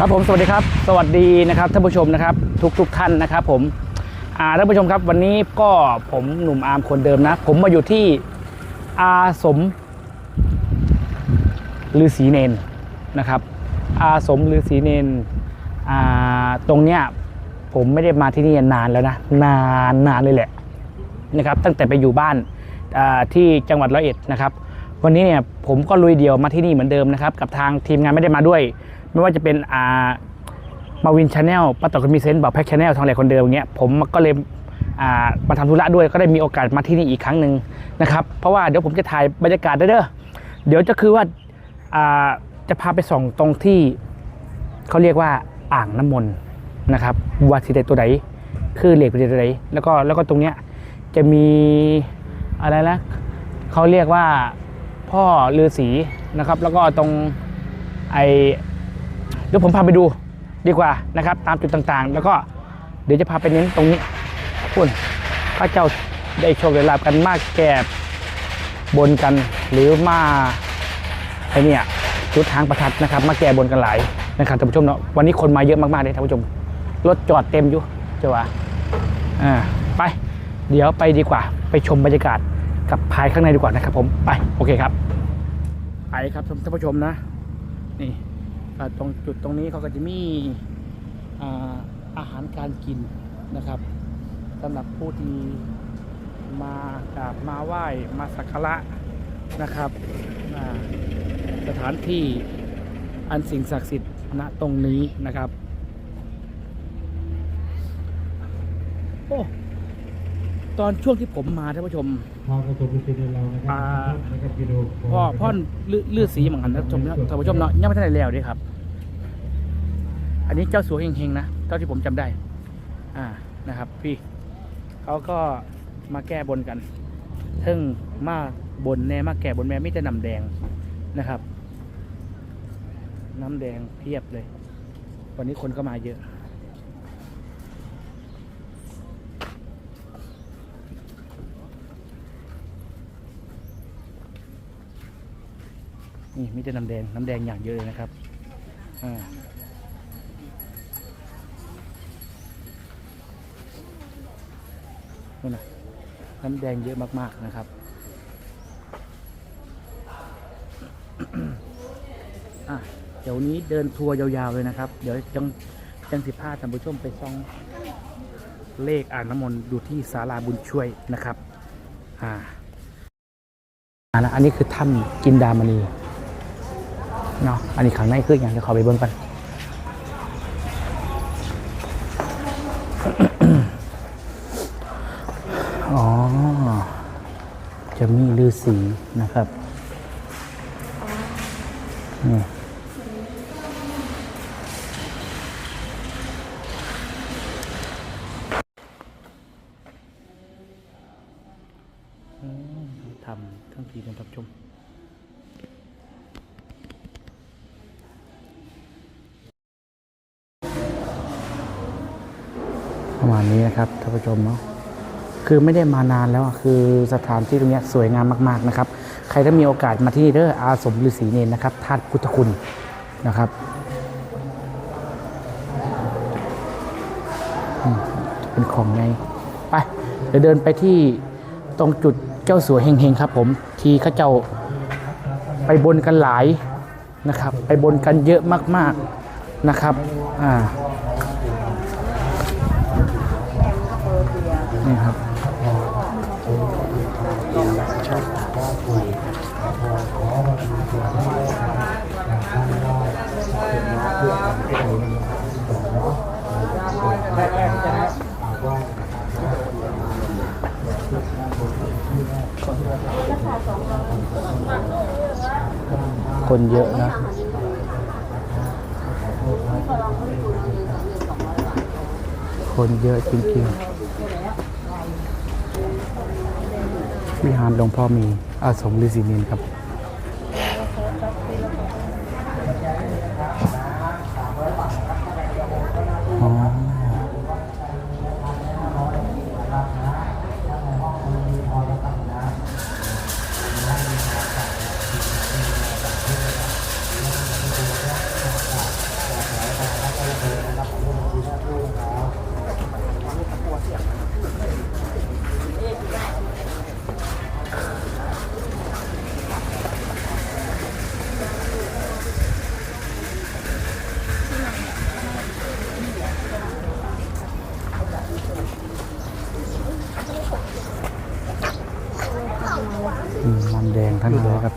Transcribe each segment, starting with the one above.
ครับผมสวัสดีครับ สวัสดีนะครับท่านผู้ชมนะครับ ทุกทุกท่านนะครับ ผมท่านผู้ชมครับ วันนี้ก็ผมหนุ่มอาร์มคนเดิมนะ ผมมาอยู่ที่อาสมฤาษีเนนนะครับ อาสมฤาษีเนนตรงเนี้ยผมไม่ได้มาที่นี่นานแล้วนะ นานนานเลยแหละนะครับ ตั้งแต่ไปอยู่บ้านที่จังหวัดร้อยเอ็ดนะครับ วันนี้เนี่ยผมก็ลุยเดียวมาที่นี่เหมือนเดิมนะครับ กับทางทีมงานไม่ได้มาด้วย ไม่ว่าจะเป็นอ่ามาวินชาแนลป้าต่อคนมีเซนต์บอกแพ็กชาแนลทางแหลกคนเดิมเงี้ยผมก็เลยอ่ามาทำธุระด้วยก็ได้มีโอกาสมาที่นี่อีกครั้งหนึ่งนะครับ เพราะว่าเดี๋ยวผมจะถ่ายบรรยากาศด้เด้อเดี๋ยวจะคือว่าอ่าจะพาไปส่องตรงที่เขาเรียกว่าอ่างน้ำมนต์นะครับว่าสิเดตัวไหนคือเหล็กประเดตัวไหนแล้วก็แล้วก็ตรงเนี้ยจะมีอะไรนะเขาเรียกว่าพ่อฤาษีนะครับ แล้วก็ตรงไอ เดี๋ยวผมพาไปดูดีกว่านะครับ ตามจุดต่างๆ แล้วก็เดี๋ยวจะพาไปเน้นตรงนี้คุณพระเจ้าได้โชคได้ลาบกันมากแก่บนกันหรือมาไอเนี่ยจุดทางประทัดนะครับ มาแก่บนกันหลายนะครับท่านผู้ชมเนาะวันนี้คนมาเยอะมากๆเลยท่านผู้ชมรถจอดเต็มอยู่เจ้าว่าอ่าไป เดี๋ยวไปดีกว่า ไปชมบรรยากาศกับภายข้างในดีกว่านะครับผมไปโอเคครับไปครับท่านผู้ชมนะนี่ ตรงจุดตรงนี้เขาก็จะมีอาอาหารการกินนะครับสำหรับผู้ที่มากราบมาไหว้มาสักการะนะครับสถานที่อันสิ่งศักดิ์สิทธิ์ณตรงนี้นะครับ โอ้ ตอนช่วงที่ผมมาท่านผู้ชมทางกระทรวงวิทย์เรานะครัอ่านะครับกิโลพ่อพ่อลือลือสีเหมือนกันนะท่านผู้ชมนะท่านผู้ชมเนาะยังไม่ทันได้แล้วเด้วยครับ อันนี้เจ้าสัวเฮงๆนะเท่าที่ผมจำได้ อ่านะครับ พี่เขาก็มาแก้บนกันทึ่งมาบนแน่มาแก้บนแม่ไม่จะนำแดงนะครับ น้ำแดงเพียบเลย วันนี้คนก็มาเยอะ นี่มีแต่น้ำแดง น้ำแดงอย่างเยอะเลยนะครับอ่านู่นนะน้ำแดงเยอะมากๆนะครับ เดี๋ยวนี้เดินทัวร์ยาวๆเลยนะครับ เดี๋ยวจังจังสิพาท่านผู้ชมไปซ่องเลขอ่างน้ำมนต์ดูที่ศาลาบุญช่วยนะครับ อ่าอันนี้คือถ้ำกินดามณี เนาะอันนี้ข้างในคืออย่างจะขอไปเบิ่งกันอ๋อ จะมีฤาษีนะครับนี่ทำทั้งทีเป็นทับชม มาณนี้นะครับท่านผู้ชมเนาะคือไม่ได้มานานแล้วคือสถานที่ตรงนี้สวยงามมากๆนะครับ ใครถ้ามีโอกาสมาที่นี่เด้ออาสมฤาษีเนนนะครับธาตุพุทธคุณนะครับเป็นของไงไปเดี๋ยวเดินไปที่ตรงจุดเจ้าสัวเฮงๆครับ ผมทีข้าเจ้าไปบนกันหลายนะครับ ไปบนกันเยอะมากๆนะครับ อ่า นี่ครับคนเยอะนะคนเยอะจริงๆ วิหารหลวงพ่อมีอาสมฤาษีเนนครับ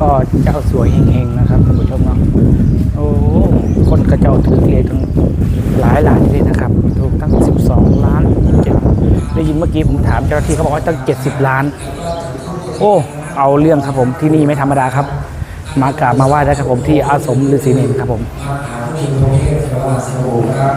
ก็เจ้าสวยเฮงๆนะครับท่านผู้ชมเนาะโอ้คนกระเจ้าถือเลยทั้งหลายหลายเลยนะครับถูกตั้ง 12 ล้านเจ็ดได้ยินเมื่อกี้ผมถามเจ้าหน้าที่เขาบอกว่าตั้ง 70 ล้าน โอ้เอาเรื่องครับผมที่นี่ไม่ธรรมดาครับ มากราบมาไหว้ได้ครับผมที่อาสมฤาษีเนรครับผมที่ตรงนี้เป็นวัดสมุนะครับ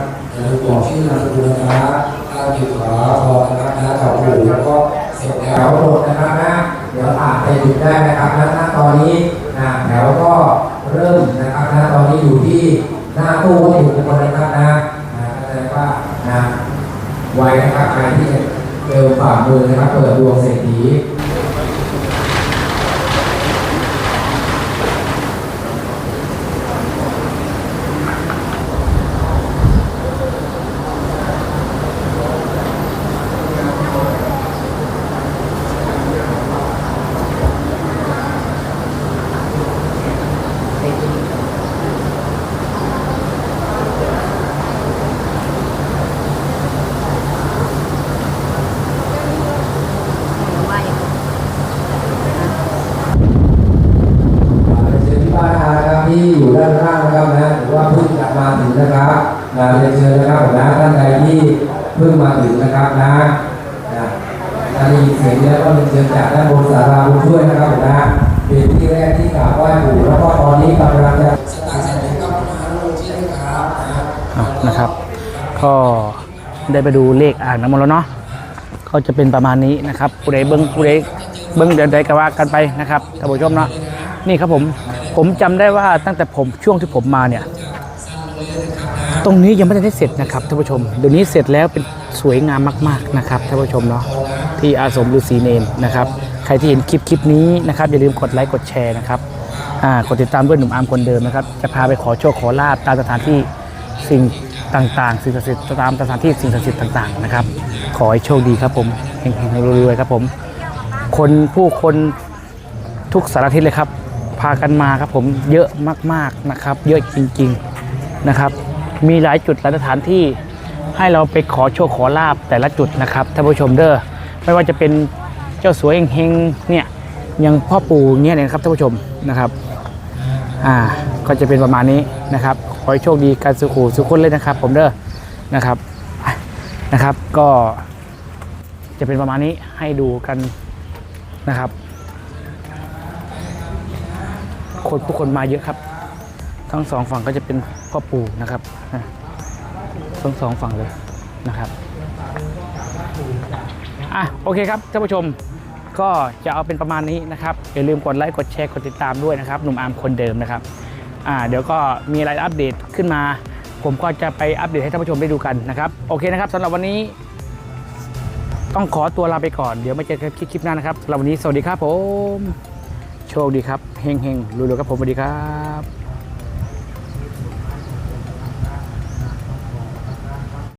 อกชื่อนามสกุลนะครับถ้าอยู่ขอพรนะครับนะขอบคุณแล้วก็เสร็จแล้วหมดนะครับนะ เดี๋ยวอาจจะหยุดได้นะครับณตอนนี้นะแล้วก็เริ่มนะครับณตอนนี้อยู่ที่หน้าตู้วัตถุมงคลนะครับนะนะก็แสดงว่านะไวนะครับใครที่เจอฝ่ามือนะครับเปิดดวงเศรษฐี เชิญที่บ้านนะครับ ที่อยู่ด้านข้างนะครับนะหรือว่าเพิ่งจะมาถึงนะครับนะเรียนเชิญนะครับผมนะท่านใดที่เพิ่งมาถึงนะครับนะนะถ้าได้ยินเสียงแล้วก็เรียนเชิญจากด้านบนศาลาบุญช่วยนะครับผมนะเป็นที่แรกที่กราบไหว้ปู่แล้วก็ตอนนี้กำลังจะสถานแสดงกับมาลกที่นะครับนะครับ ก็ได้ไปดูเลขอ่างน้ำมนต์แล้วเนาะก็จะเป็นประมาณนี้นะครับผู้ใดเบิ้งผู้ใดเบิ้งเดี๋ยวใดก็ว่ากันไปนะครับท่านผู้ชมเนาะนี่ครับผม ผมจำได้ว่าตั้งแต่ผมช่วงที่ผมมาเนี่ย ตรงนี้ยังไม่ได้เสร็จนะครับท่านผู้ชม เดี๋ยวนี้เสร็จแล้วเป็นสวยงามมาก ๆนะครับท่านผู้ชมเนาะที่อาสมฤาษีเนนนะครับ ใครที่เห็นคลิปคลิปนี้นะครับอย่าลืมกดไลค์กดแชร์นะครับอ่ากดติดตามด้วยหนุ่มอาร์มคนเดิมนะครับ จะพาไปขอโชคขอลาบตามสถานที่สิ่งต่างๆ สิ่งศักดิ์สิทธิ์ตามสถานที่สิ่งศักดิ์สิทธิ์ต่างๆนะครับ ขอให้โชคดีครับผมเฮงๆรวยๆครับผม คนผู้คนทุกสารทิศเลยครับ พากันมาครับผมเยอะมากๆนะครับ เยอะจริงๆนะครับ มีหลายจุดหลายสถานที่ให้เราไปขอโชคขอลาบแต่ละจุดนะครับท่านผู้ชมเด้อไม่ว่าจะเป็นเจ้าสวยเฮงเนี่ยย่างพ่อปู่เนี่ยนะครับท่านผู้ชมนะครับอ่าก็จะเป็นประมาณนี้นะครับ ขอให้โชคดีกันสุขูสุขคนเลยนะครับ ผมเด้อนะครับนะครับก็จะเป็นประมาณนี้ให้ดูกันนะครับ คนผู้คนมาเยอะครับ ทั้งสองฝั่งก็จะเป็นพ่อปู่นะครับทั้งสองฝั่งเลยนะครับอะโอเคครับท่านผู้ชมก็จะเอาเป็นประมาณนี้นะครับอย่าลืมกดไลค์กดแชร์กดติดตามด้วยนะครับหนุ่มอาร์มคนเดิมนะครับอ่าเดี๋ยวก็มีอะไรอัปเดตขึ้นมา ผมก็จะไปอัปเดตให้ท่านผู้ชมได้ดูกันนะครับโอเคนะครับสำหรับวันนี้ ต้องขอตัวลาไปก่อนเดี๋ยวมาเจอกันคลิปหน้านะครับสำหรับวันนี้สวัสดีครับผม โชคดีครับเฮงเฮงรวยๆครับผมสวัสดีครับ